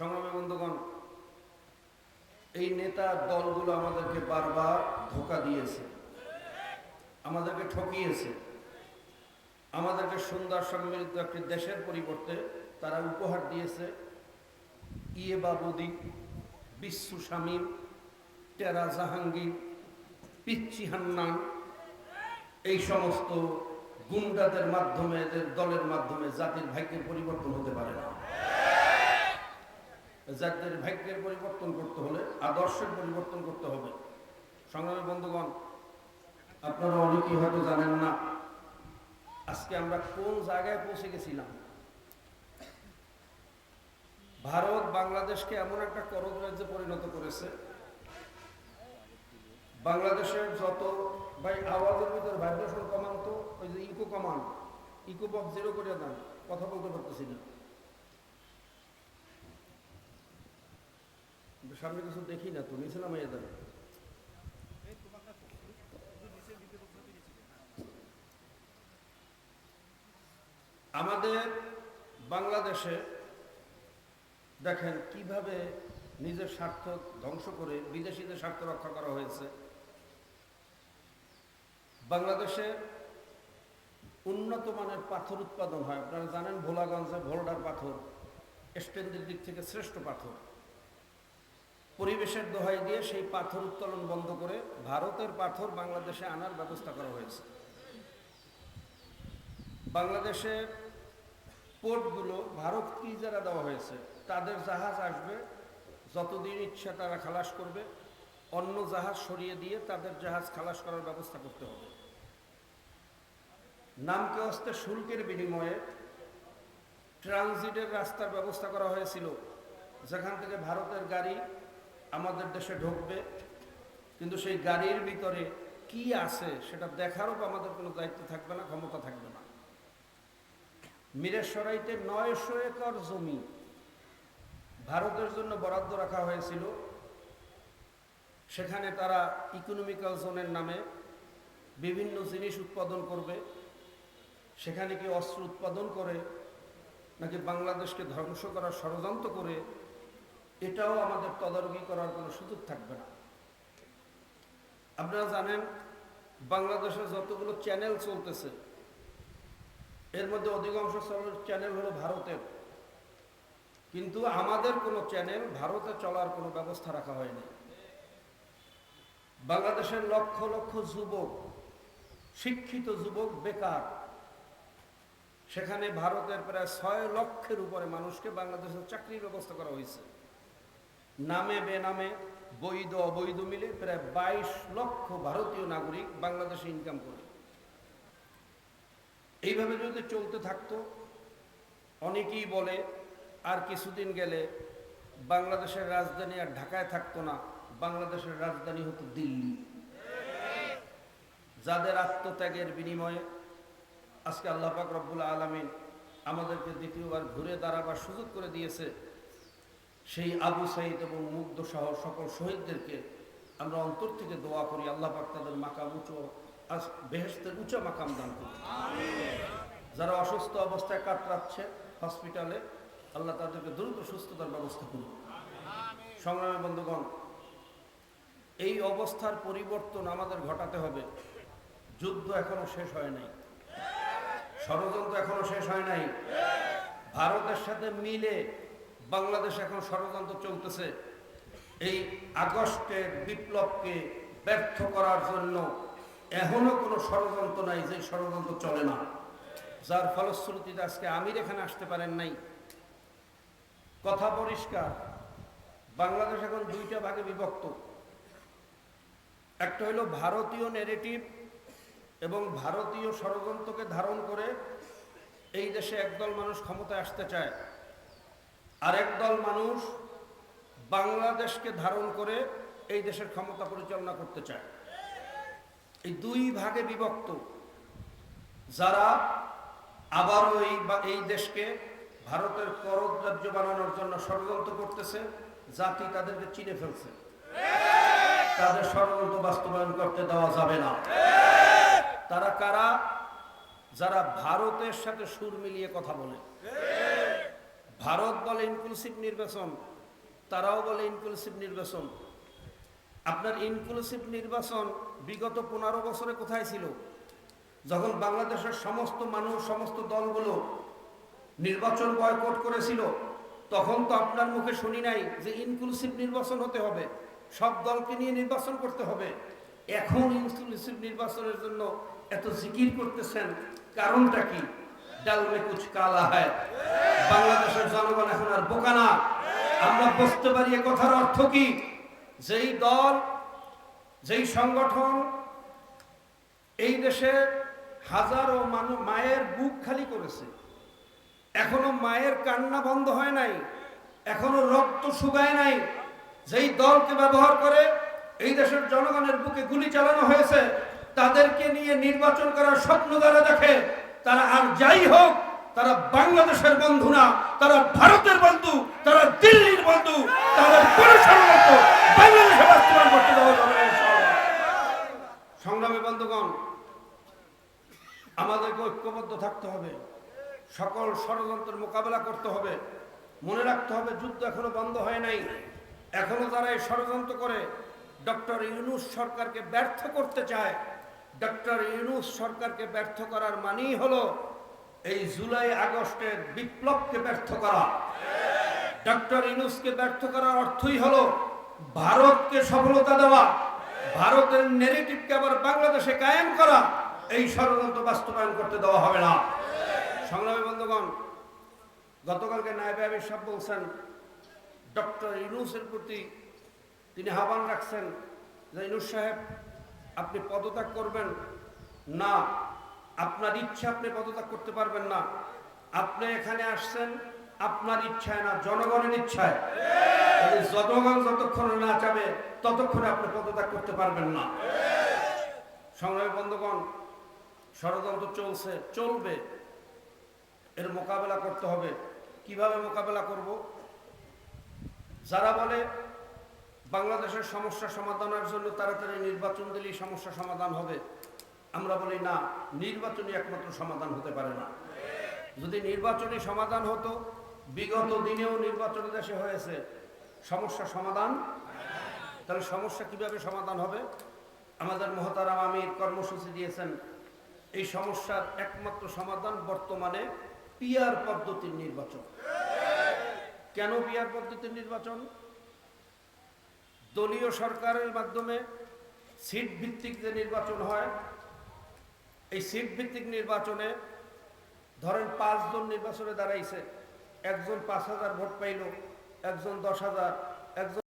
সংগ্রামী বন্ধুগণ, এই নেতা দলগুলো আমাদেরকে বারবার ধোকা দিয়েছে, আমাদেরকে ঠকিয়েছে। আমাদেরকে সুন্দর সম্মিলিত একটি দেশের পরিবর্তে তারা উপহার দিয়েছে। ইয়ে বাবুদি বিশ্ব শামীম, টেরা জাহাঙ্গীর পিচ্ছি হান্নান এই সমস্ত গুন্ডাদের মাধ্যমে, এদের দলের মাধ্যমে জাতির ভাগ্যের পরিবর্তন হতে পারে না। জাতির ভাগ্যের পরিবর্তন করতে হলে, আদর্শের পরিবর্তন করতে হবে। সংগ্রামী বন্ধুগণ, আপনারা অনেকেই হয়তো জানেন না, আজকে আমরা কোন জায়গায় পৌঁছে গেছিলাম? ভারত বাংলাদেশকে এমন একটা করদ রাজ্যে পরিণত করেছে। বাংলাদেশের যত ভাই, আওয়াজের ভিতর ভাইব্রেশন কমান তো ওই যে ইকো কমান ইকো বক্স জিরো করে দেন কথা বলতে পারতেছি না। সামনে কিছু দেখি না তো, নিচে আমাদের বাংলাদেশে দেখেন কীভাবে নিজের স্বার্থ ধ্বংস করে বিদেশিদের স্বার্থ রক্ষা করা হয়েছে। বাংলাদেশে উন্নত মানের পাথর উৎপাদন হয়। আপনারা জানেন ভোলাগঞ্জে ভোল্ডার পাথর স্ট্যান্ডের দিক থেকে শ্রেষ্ঠ পাথর। পরিবেশের দোহাই দিয়ে সেই পাথর উত্তোলন বন্ধ করে ভারতের পাথর বাংলাদেশে আনার ব্যবস্থা করা হয়েছে। বাংলাদেশের পোর্টগুলো ভারত কি যারা দেওয়া হয়েছে, তাদের জাহাজ আসবে, যতদিন ইচ্ছা তারা খালাস করবে, অন্য জাহাজ সরিয়ে দিয়ে তাদের জাহাজ খালাস করার ব্যবস্থা করতে হবে। নামকে অস্তে শুল্কের বিনিময়ে ট্রানজিটের রাস্তার ব্যবস্থা করা হয়েছিল, যেখান থেকে ভারতের গাড়ি আমাদের দেশে ঢুকবে, কিন্তু সেই গাড়ির ভিতরে কি আছে সেটা দেখারও আমাদের কোনো দায়িত্ব থাকবে না, ক্ষমতা থাকবে না। মিরেশ্বরাইতে নয়শো একর জমি ভারতের জন্য বরাদ্দ রাখা হয়েছিল। সেখানে তারা ইকোনমিক্যাল জোনের নামে বিভিন্ন জিনিস উৎপাদন করবে। সেখানে কি অস্ত্র উৎপাদন করে, নাকি বাংলাদেশকে ধ্বংস করার ষড়যন্ত্র করে এটাও আমাদের তদারকি করার কোনো সুযোগ থাকবে না। আপনারা জানেন, বাংলাদেশে যতগুলো চ্যানেল চলতেছে, এর মধ্যে অধিকাংশ চ্যানেল হলো ভারতের। কিন্তু আমাদের কোনো চ্যানেল ভারতে চলার কোনো ব্যবস্থা রাখা হয়নি। বাংলাদেশের লক্ষ লক্ষ যুবক, শিক্ষিত যুবক বেকার। সেখানে ভারতের প্রায় ছয় লক্ষের উপরে মানুষকে বাংলাদেশের চাকরির ব্যবস্থা করা হয়েছে। নামে বেনামে বৈধ অবৈধ মিলে প্রায় বাইশ লক্ষ ভারতীয় নাগরিক বাংলাদেশে ইনকাম করে। এইভাবে যদি চলতে থাকতো, অনেকেই বলে, আর কিছুদিন গেলে বাংলাদেশের রাজধানী আর ঢাকায় থাকতো না, বাংলাদেশের রাজধানী হতো দিল্লি। যাদের আত্মত্যাগের বিনিময়ে আজকে আল্লাহ পাক রব্বুল আলমিন আমাদেরকে দ্বিতীয়বার ঘুরে দাঁড়াবার সুযোগ করে দিয়েছে সেই আবু সাইদ এবং মুগ্ধ সহ সকল শহীদদেরকে আমরা অন্তর থেকে দোয়া করি আল্লাহ পাক তাদের মাকাম উঁচু বেহেশতের উঁচা মাকাম দান করি যারা অসুস্থ অবস্থায় কাতরাচ্ছে হসপিটালে আল্লাহ তাদেরকে দ্রুত সুস্থতার ব্যবস্থা করুন। সংগ্রামী বন্ধুগণ এই অবস্থার পরিবর্তন আমাদের ঘটাতে হবে। যুদ্ধ এখনও শেষ হয় নাই। ষড়যন্ত্র এখনও শেষ হয় নাই। ভারতের সাথে মিলে বাংলাদেশ এখন ষড়যন্ত্র চলতেছে। এই আগস্টের বিপ্লবকে ব্যর্থ করার জন্য এখনও কোনো ষড়যন্ত্র নাই যে ষড়যন্ত্র চলে না। যার ফলশ্রুতিতে আজকে আমির এখানে আসতে পারেন নাই। কথা পরিষ্কার, বাংলাদেশ এখন দুইটা ভাগে বিভক্ত। একটা হলো ভারতীয় নেরেটিভ এবং ভারতীয় ষড়যন্ত্রকে ধারণ করে এই দেশে একদল মানুষ ক্ষমতায় আসতে চায়। আর দল মানুষ বাংলাদেশকে ধারণ করে এই দেশের ক্ষমতা পরিচালনা করতে চায়। এই দুই ভাগে বিভক্ত। যারা আবারও এই এই দেশকে ভারতের করদ রাজ্য বানানোর জন্য ষড়যন্ত্র করতেছে, জাতি তাদেরকে চিনে ফেলছে। তাদের ষড়যন্ত্র বাস্তবায়ন করতে দেওয়া যাবে না। তারা কারা? যারা ভারতের সাথে সুর মিলিয়ে কথা বলে। ভারত বলে ইনক্লুসিভ নির্বাচন, তারাও বলে ইনক্লুসিভ নির্বাচন। আপনার ইনক্লুসিভ নির্বাচন বিগত পনেরো বছরে কোথায় ছিল? যখন বাংলাদেশের সমস্ত মানুষ, সমস্ত দলগুলো নির্বাচন বয়কট করেছিল, তখন তো আপনার মুখে শুনি নাই যে ইনক্লুসিভ নির্বাচন হতে হবে। সব দলকে নিয়ে নির্বাচন করতে হবে। এখন ইনক্লুসিভ নির্বাচনের জন্য এত জিকির করতেছেন, কারণটা কি? বাংলাদেশের জনগণ এখন আর বোকা না। আমরা বুঝতে পারি এ কথার অর্থ কি? যেই দল, যেই সংগঠন এই দেশে হাজারো মানুষ মায়ের বুক খালি করেছে। এখনও মায়ের কান্না বন্ধ হয় নাই। এখনও রক্ত শুকায় নাই। যেই দলকে ব্যবহার করে এই দেশের জনগণের বুকে গুলি চালানো হয়েছে, তাদেরকে নিয়ে নির্বাচন করার স্বপ্ন যারা দেখে তারা আর যাই হোক, তারা বাংলাদেশের বন্ধু না, তারা ভারতের বন্ধু, তারা দিল্লির বন্ধু যাবে সংগ্রামী বন্ধুগণ, আমাদেরকে ঐক্যবদ্ধ থাকতে হবে। সকল ষড়যন্ত্রের মোকাবেলা করতে হবে। মনে রাখতে হবে, যুদ্ধ এখনও বন্ধ হয় নাই। এখনও তারা এই ষড়যন্ত্র করে, ডক্টর ইউনুস সরকারকে ব্যর্থ করতে চায় ডক্টর ইউনুস সরকারকে ব্যর্থ করার মানেই হলো এই জুলাই আগস্টের বিপ্লবকে ব্যর্থ করা। ডক্টর ইউনুসকে ব্যর্থ করার অর্থই হলো ভারতকে সফলতা দেওয়া। ভারতের নেগেটিভকে আবার বাংলাদেশে কায়েম করা। এই ষড়যন্ত্র বাস্তবায়ন করতে দেওয়া হবে না। সংগ্রামী বন্ধুগণ, গতকালকে নায়বে আবির সাহেব বলছেন, ডক্টর ইউনুসের প্রতি তিনি আহ্বান রাখছেন যে ইনুস সাহেব আপনি পদত্যাগ করবেন না। আপনার ইচ্ছা আপনি পদত্যাগ করতে পারবেন না। আপনি এখানে আসছেন, আপনার ইচ্ছায় না, জনগণের ইচ্ছায়। জনগণ যতক্ষণ না চাবে ততক্ষণে আপনি পদত্যাগ করতে পারবেন না। সংগ্রামী বন্ধুগণ, ষড়যন্ত্র চলছে, চলবে। এর মোকাবেলা করতে হবে। কীভাবে মোকাবেলা করব? যারা বলে বাংলাদেশের সমস্যা সমাধানের জন্য তাড়াতাড়ি নির্বাচন দিলেই সমস্যা সমাধান হবে। আমরা বলি, না, নির্বাচনই একমাত্র সমাধান হতে পারে না। যদি নির্বাচনী সমাধান হতো, বিগত দিনেও নির্বাচন দেশে হয়েছে। সমস্যা সমাধান? তাহলে সমস্যা কীভাবে সমাধান হবে? আমাদের মহতারাম আমির কর্মসূচি দিয়েছেন, এই সমস্যার একমাত্র সমাধান বর্তমানে পিয়ার পদ্ধতির নির্বাচন। কেন পিয়ার পদ্ধতির নির্বাচন? দলীয় সরকারের মাধ্যমে সিট ভিত্তিক যে নির্বাচন হয়, এই সিট ভিত্তিক নির্বাচনে ধরেন পাঁচজন নির্বাচনে দাঁড়াইছে, একজন পাঁচ হাজার ভোট পাইল, একজন দশ হাজার।